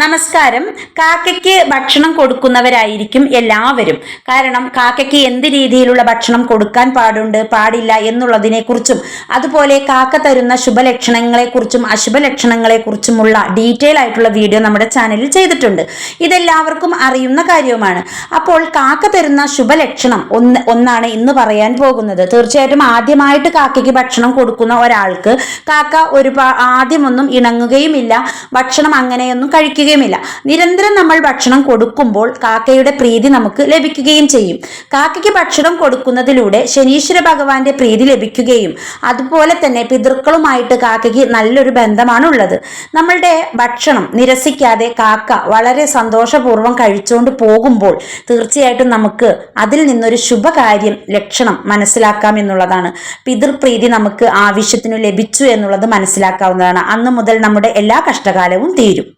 നമസ്കാരം. കാക്കയ്ക്ക് ഭക്ഷണം കൊടുക്കുന്നവരായിരിക്കും എല്ലാവരും. കാരണം കാക്കയ്ക്ക് എന്ത് രീതിയിലുള്ള ഭക്ഷണം കൊടുക്കാൻ പാടുണ്ട് പാടില്ല എന്നുള്ളതിനെക്കുറിച്ചും അതുപോലെ കാക്ക തരുന്ന ശുഭലക്ഷണങ്ങളെക്കുറിച്ചും അശുഭലക്ഷണങ്ങളെക്കുറിച്ചുമുള്ള ഡീറ്റെയിൽ ആയിട്ടുള്ള വീഡിയോ നമ്മുടെ ചാനലിൽ ചെയ്തിട്ടുണ്ട്. ഇതെല്ലാവർക്കും അറിയുന്ന കാര്യവുമാണ്. അപ്പോൾ കാക്ക തരുന്ന ശുഭലക്ഷണം ഒന്ന് ഒന്നാണ് ഇന്ന് പറയാൻ പോകുന്നത്. തീർച്ചയായിട്ടും ആദ്യമായിട്ട് കാക്കയ്ക്ക് ഭക്ഷണം കൊടുക്കുന്ന ഒരാൾക്ക് കാക്ക ഒരു ആദ്യമൊന്നും ഇണങ്ങുകയുമില്ല. ഭക്ഷണം അങ്ങനെയൊന്നും കഴിക്കുകയുമില്ല നിരന്തരം നമ്മൾ ഭക്ഷണം കൊടുക്കുമ്പോൾ കാക്കയുടെ പ്രീതി നമുക്ക് ലഭിക്കുകയും ചെയ്യും. കാക്കയ്ക്ക് ഭക്ഷണം കൊടുക്കുന്നതിലൂടെ ശനീശ്വര ഭഗവാന്റെ പ്രീതി ലഭിക്കുകയും അതുപോലെ തന്നെ പിതൃക്കളുമായിട്ട് കാക്കയ്ക്ക് നല്ലൊരു ബന്ധമാണ് ഉള്ളത് നമ്മളുടെ ഭക്ഷണം നിരസിക്കാതെ കാക്ക വളരെ സന്തോഷപൂർവം കഴിച്ചുകൊണ്ട് പോകുമ്പോൾ തീർച്ചയായിട്ടും നമുക്ക് അതിൽ നിന്നൊരു ശുഭകാര്യം ലക്ഷണം മനസ്സിലാക്കാം എന്നുള്ളതാണ്. പിതൃപ്രീതി നമുക്ക് ആവശ്യത്തിനു ലഭിച്ചു എന്നുള്ളത് മനസ്സിലാക്കാവുന്നതാണ്. അന്ന് മുതൽ നമ്മുടെ എല്ലാ കഷ്ടകാലവും തീരും.